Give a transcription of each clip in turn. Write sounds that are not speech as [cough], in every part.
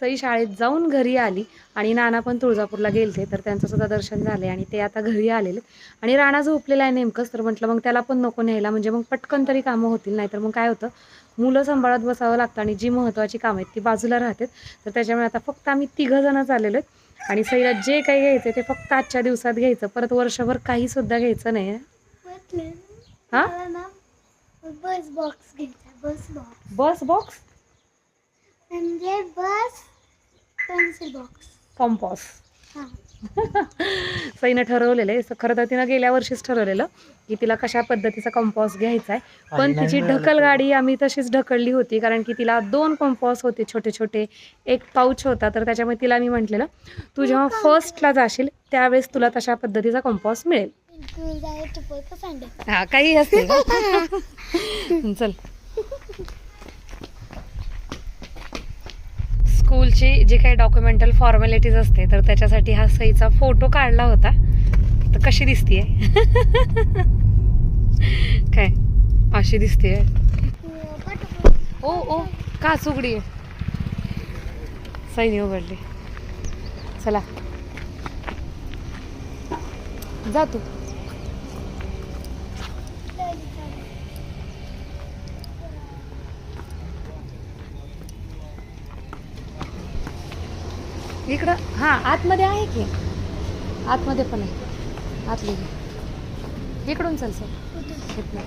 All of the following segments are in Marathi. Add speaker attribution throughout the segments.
Speaker 1: सई शाळेत जाऊन घरी आली आणि नाना पण तुळजापूरला गेलते तर त्यांचं सुद्धा दर्शन झाले आणि ते आता घरी आलेले. आणि राणा झोपलेला आहे नेमकंच तर म्हटलं मग त्याला पण नको न्यायला म्हणजे मग पटकन तरी कामं होतील नाहीतर मग काय होतं? मुलं सांभाळत बसावं लागतं आणि जी महत्त्वाची कामं आहेत ती बाजूला राहतात. तर त्याच्यामुळे आता फक्त आम्ही तिघं जणच आलेलो आहेत. आणि सईला जे काही घ्यायचं ते फक्त आजच्या दिवसात घ्यायचं परत वर्षभर काही सुद्धा घ्यायचं नाही. हा?
Speaker 2: बस बॉक्स घ्यायचा बस बॉक्स.
Speaker 1: बस बॉक्स?
Speaker 2: म्हणजे बस पेन्सिल बॉक्स
Speaker 1: कॉम्पॉस
Speaker 2: हां.
Speaker 1: सईनं ठरवलेलं आहे. खरं तर तिनं गेल्या वर्षीच ठरवलेलं की तिला कशा पद्धतीचा कंपॉस घ्यायचा आहे. पण तिची ढकल गाडी आम्ही तशीच ढकलली होती. कारण की तिला दोन कंपॉस होते छोटे छोटे. एक पाऊच होता. तर त्याच्यामुळे तिला मी म्हटलेलं तू जेव्हा फर्स्टला जाशील त्यावेळेस तुला तशा पद्धतीचा कंपॉस मिळेल. हा काही असते का? [laughs] चल. स्कूलची जी काही डॉक्युमेंटल फॉर्मॅलिटीज असते तर त्याच्यासाठी हा सईचा फोटो काढला होता. तर कशी दिसतीये? [laughs] काय? अशी दिसतीये. ओ ओ का उघडी आहे सईने उघडली. चला. जा तू. इकडं? हां आतमध्ये आहे की? आतमध्ये पण आहे. आतली इकडून चल सर. इथनं.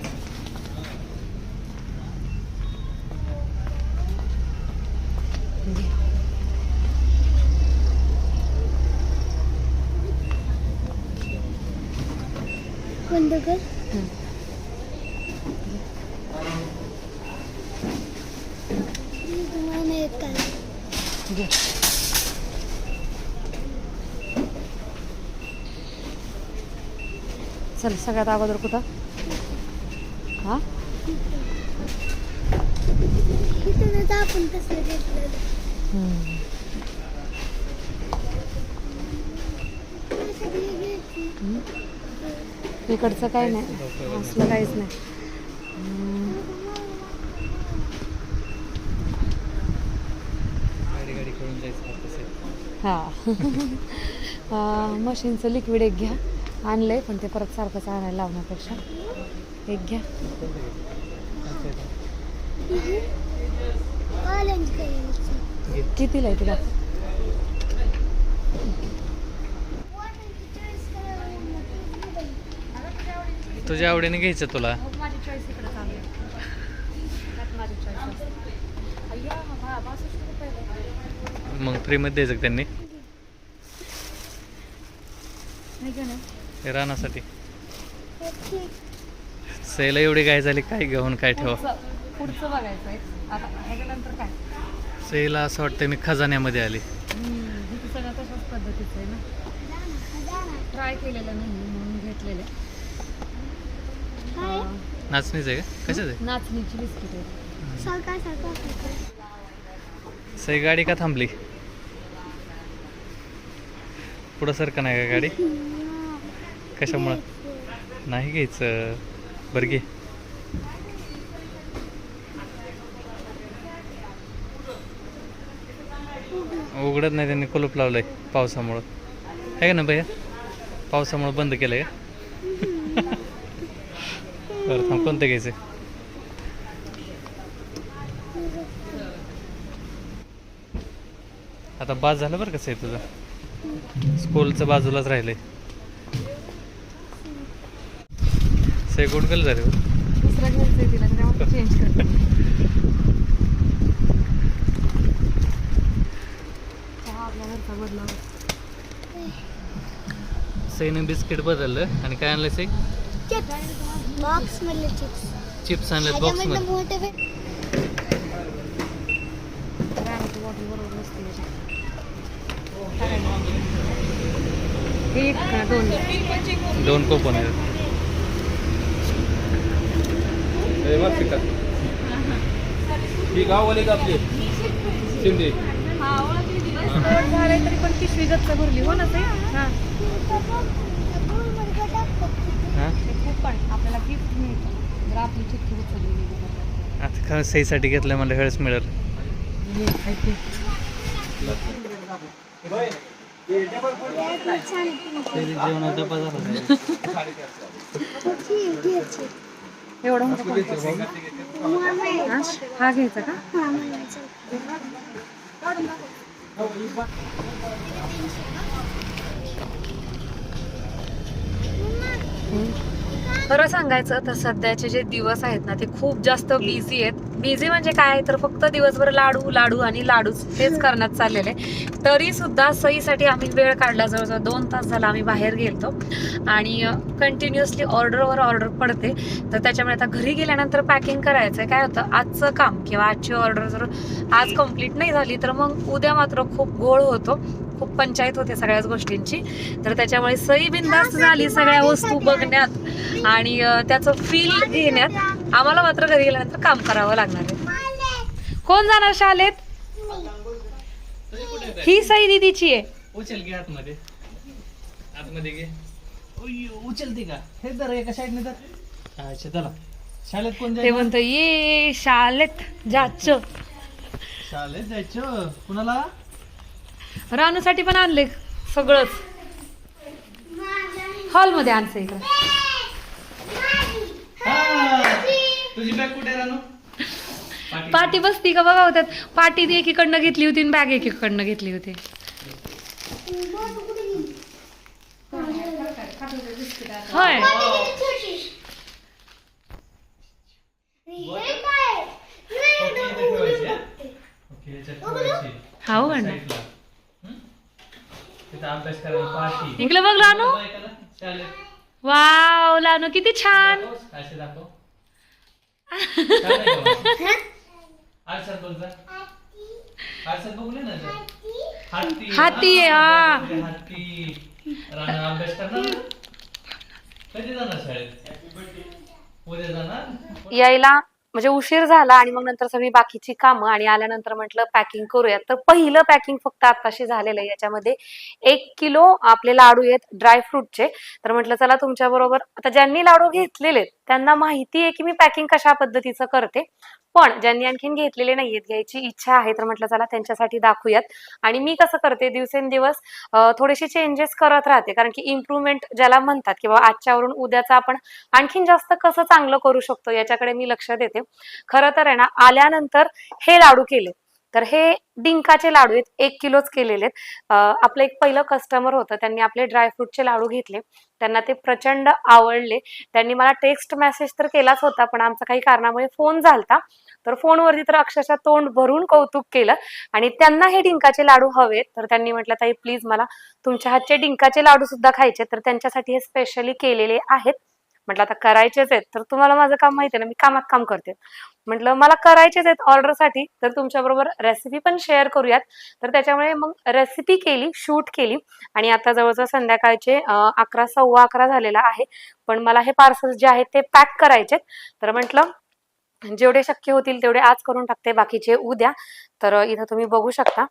Speaker 2: बंद कर
Speaker 1: हं.
Speaker 2: तुम्हाला येत काय
Speaker 1: घे. चल सगळ्यात अगोदर कुठं? हां?
Speaker 2: आपण तसं घेतलं सगळी घ्यायची
Speaker 1: इकडचं काय नाही. असलं काहीच नाही. हा. [laughs] मशीनचं लिक्विड एक घ्या. आणलंय पण ते परत सारखंच आणायला लावण्यापेक्षा. एक घ्या. कितीला आहे तुला?
Speaker 3: तुझ्या आवडीने घ्यायचं तुला.
Speaker 1: माझी चॉईस इकडे चालू आहे. त्यात माझी चॉईस अय्या हा बासष्ट रुपये
Speaker 3: मग फ्रीमध्ये द्यायचं त्यांनी?
Speaker 1: नाही का नाही
Speaker 3: हे राहण्यासाठी सैला एवढी काय झाली काय घेऊन काय ठेवा.
Speaker 1: पुढचं पुढचं बघायचं आहे. आता ह्याच्यानंतर काय?
Speaker 3: सैला असं वाटतं मी खजान्यामध्ये आली.
Speaker 1: हम्म, हे सगळं तशाच पद्धतीचं आहे ना. ट्राय केलेलं नाही म्हणून घेतलेलं आहे.
Speaker 2: काय?
Speaker 1: अं,
Speaker 3: नाचणीच आहे का? कशाच आहे?
Speaker 1: नाचणीची बिस्किट आहे
Speaker 2: सकाळ सकाळ सकाळ
Speaker 3: सई गाडी का थांबली? पुढं सारखं नाही का गाडी? कशामुळं? नाही घ्यायचं. बरं घे. उघडत नाही त्यांनी कुलूप लावलंय पावसामुळं. आहे का ना भैया? पावसामुळं बंद केलंय आहे [laughs] बरं थांब कोणतं घ्यायचं? आता बाज झालं बरं कसं आहे तुझं? स्कूलचं बाजूलाच राहिलंय. से गुड झाले.
Speaker 1: दुसरं घ्यायचं आहे तिला त्यामुळे चेंज करते. चहा आपल्या घरचा बदलावा.
Speaker 3: सईने बिस्किट बदललं. आणि काय आणलं सई
Speaker 2: चिप्स बॉक्स मधले चिप्स
Speaker 3: चिप्स आणलेत
Speaker 1: बॉक्समध्ये. बॉटल बरोबर नसते. एक दोन?
Speaker 3: दोन कोपन आहेत.
Speaker 4: ही गाववाली का आपली? शिंदे.
Speaker 1: झालंय तरी पण पिशवी गच्च भरली हो ना ते हां
Speaker 3: हां
Speaker 1: कूपन आपल्याला गिफ्ट मिळतं जर आपली चिठ्ठी उचलली गेली तर.
Speaker 3: आता खरं सईसाठी घेतलं मला वेळेस मिळेल
Speaker 1: काय ते. [laughs] एवढं मोठं? हा? हा घ्यायचा का
Speaker 2: हा म्हणायचं
Speaker 1: खरं सांगायचं तर सध्याचे जे दिवस आहेत ना ते खूप जास्त बिझी आहेत. बिझी म्हणजे काय? तर फक्त दिवसभर लाडू लाडू आणि लाडूच हेच करण्यात चाललेले. तरी सुद्धा सईसाठी आम्ही वेळ काढला. जवळजवळ दोन तास झाला आम्ही बाहेर गेलतो. आणि कंटिन्युअसली ऑर्डरवर ऑर्डर पडते. तर त्याच्यामुळे आता घरी गेल्यानंतर पॅकिंग करायचं काय होतं? आजचं काम किंवा आजची ऑर्डर जर आज कंप्लीट नाही झाली तर मग उद्या मात्र खूप घोळ होतो. खूप पंचायत होते सगळ्याच गोष्टींची. तर त्याच्यामुळे सई बिंदास्त झाली सगळ्या वस्तू बघण्यात. आणि त्याचं फील घेण्यात. आम्हाला मात्र घरी गेल्यानंतर काम करावं लागणार आहे. कोण जाणार शाळेत? ही सई दिदीची आहे.
Speaker 3: उचल घे आतमध्ये. आतमध्ये घे. उय्य, उचलते का? हे एका साईडने तर अच्छा चला. शाळेत कोण
Speaker 1: ते म्हणतो ये शाळेत जाच
Speaker 3: शाळेत जायचं. कुणाला?
Speaker 1: रानूसाठी पण आणले सगळंच. हॉलमध्ये आणचं इकडं.
Speaker 3: तुझी बॅग कुठे रानू? [laughs]
Speaker 1: पाटी बसती का बघा होत्यात. पाटी ती एकीकडनं घेतली होती आणि बॅग एकीकडनं घेतली होती. होय.
Speaker 2: हे.
Speaker 1: हा हो
Speaker 3: अभ्यास करायला पाठी
Speaker 1: इकडे बघ लानू. वाव लानू किती छान.
Speaker 3: दाखव, असे दाखव. [laughs] छान आहे का मग? आरशात बघ जा. आरशात बघले ना जा. हाती.
Speaker 1: हाती आहे, हा.
Speaker 3: हाती. राणा अभ्यास करणार ना? कधी जाणार शाळेत? उद्या जाणार?
Speaker 1: यायला. म्हणजे उशीर झाला आणि मग नंतर सगळी बाकीची कामं आणि आल्यानंतर म्हटलं पॅकिंग करूयात. तर पहिलं पॅकिंग फक्त आताशी झालेलं आहे. याच्यामध्ये एक किलो आपले लाडू आहेत ड्रायफ्रूटचे तर म्हटलं चला तुमच्या बरोबर. आता ज्यांनी लाडू घेतलेले आहेत, त्यांना माहिती आहे की मी पॅकिंग कशा पद्धतीचं करते. पण ज्यांनी आणखीन घेतलेले नाहीयेत घ्यायची इच्छा आहे तर म्हटलं चला त्यांच्यासाठी दाखवूयात. आणि मी कसं करते दिवसेंदिवस थोडेसे चेंजेस करत राहते. कारण की इम्प्रूव्हमेंट ज्याला म्हणतात किंवा आजच्यावरून उद्याचं आपण आणखीन जास्त कसं चांगलं करू शकतो याच्याकडे मी लक्ष देते. खरं तर आहे ना आल्यानंतर हे लाडू केले. तर हे डिंकाचे लाडू आहेत एक किलोच केलेले आहेत. आपलं एक पहिलं कस्टमर होतं त्यांनी आपले ड्रायफ्रूटचे लाडू घेतले. त्यांना ते प्रचंड आवडले. त्यांनी मला टेक्स्ट मेसेज तर केलाच होता पण आमचा काही कारणामुळे फोन झालता. तर फोनवरती तर अक्षरशः तोंड भरून कौतुक केलं. आणि त्यांना हे डिंकाचे लाडू हवेत. तर त्यांनी म्हटलं ताई प्लीज मला तुमच्या हातचे डिंकाचे लाडू सुद्धा खायचे तर त्यांच्यासाठी हे स्पेशली केलेले आहेत. म्हटलं आता करायचेच आहेत. तर तुम्हाला माझं काम माहिती ना मी कामात काम करते. म्हटलं मला करायचेच आहेत ऑर्डरसाठी तर तुमच्याबरोबर रेसिपी पण शेअर करूयात. तर त्याच्यामुळे मग रेसिपी केली शूट केली आणि आता जवळजवळ संध्याकाळचे अकरा सव्वा अकरा झालेला आहे. पण मला हे पार्सल जे आहेत ते पॅक करायचे तर म्हटलं जेवढे शक्य होतील तेवढे आज करून टाकते बाकीचे उद्या. तर इथं तुम्ही बघू शकता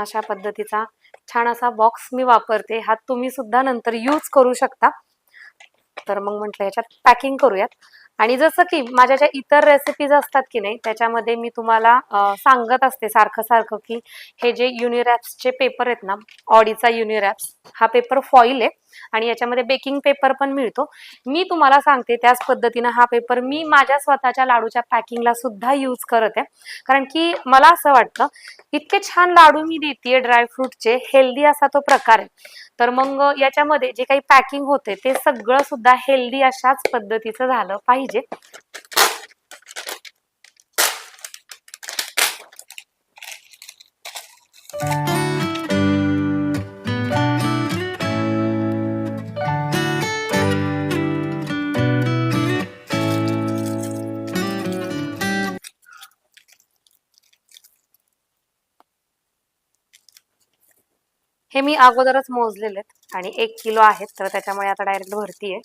Speaker 1: अशा पद्धतीचा छान असा बॉक्स मी वापरते. हा तुम्ही सुद्धा नंतर यूज करू शकता. तर मग म्हटलं याच्यात पॅकिंग करूयात. आणि जसं की माझ्या ज्या इतर रेसिपीज असतात की नाही त्याच्यामध्ये मी तुम्हाला सांगत असते सारखं सारखं की हे जे युनिरॅप्सचे पेपर आहेत ना ऑडीचा युनिरॅप्स हा पेपर फॉईल आहे आणि याच्यामध्ये बेकिंग पेपर पण मिळतो. मी तुम्हाला सांगते त्याच पद्धतीनं हा पेपर मी माझ्या स्वतःच्या लाडूच्या पॅकिंगला सुद्धा यूज करत आहे. कारण की मला असं वाटतं इतके छान लाडू मी देते ड्रायफ्रूटचे हेल्दी असा तो प्रकार आहे. तर मग याच्यामध्ये जे काही पॅकिंग होते ते सगळं सुद्धा हेल्दी अशाच पद्धतीचं झालं पाहिजे. मी अगोदरच मोजलेले आहेत आणि एक किलो आहेत तर त्याच्यामुळे आता डायरेक्ट भरतीये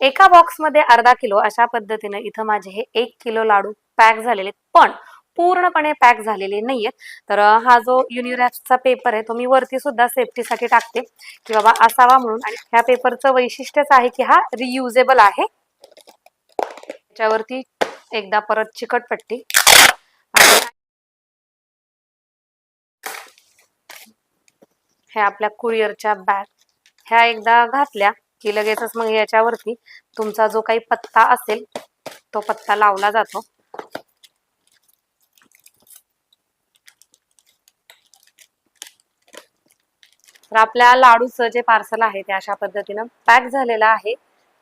Speaker 1: एका बॉक्समध्ये अर्धा किलो अशा पद्धतीने इथं माझे हे एक किलो लाडू पॅक झालेले आहेत. पण पूर्णपणे पॅक झालेले नाहीयेत. तर हा जो युनिरॅक्सचा पेपर आहे तो मी वरती सुद्धा सेफ्टीसाठी टाकते की बाबा असावा म्हणून. आणि ह्या पेपरचं वैशिष्ट्यच आहे की हा रियुजेबल आहे. त्याच्यावरती एकदा परत चिकटपट्टी पट्टी. ह्या आपल्या कुरिअरच्या बॅग. ह्या एकदा घातल्या की लगेचच मग याच्यावरती तुमचा जो काही पत्ता असेल तो पत्ता लावला जातो. तर आपल्या लाडूचं जे पार्सल आहे ते अशा पद्धतीनं पॅक झालेलं आहे.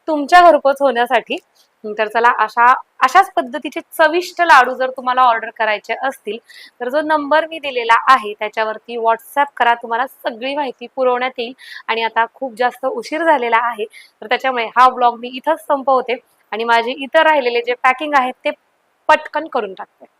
Speaker 1: तुमच्या घरपोच होण्यासाठी. तर चला अशा अशाच पद्धतीचे चविष्ट लाडू जर तुम्हाला ऑर्डर करायचे असतील तर जो नंबर मी दिलेला आहे त्याच्यावरती व्हॉट्सअप करा. तुम्हाला सगळी माहिती पुरवण्यात येईल आणि आता खूप जास्त उशीर झालेला आहे. तर त्याच्यामुळे हा ब्लॉग मी इथंच संपवते आणि माझे इतर राहिलेले जे पॅकिंग आहेत ते पटकन करून टाकते.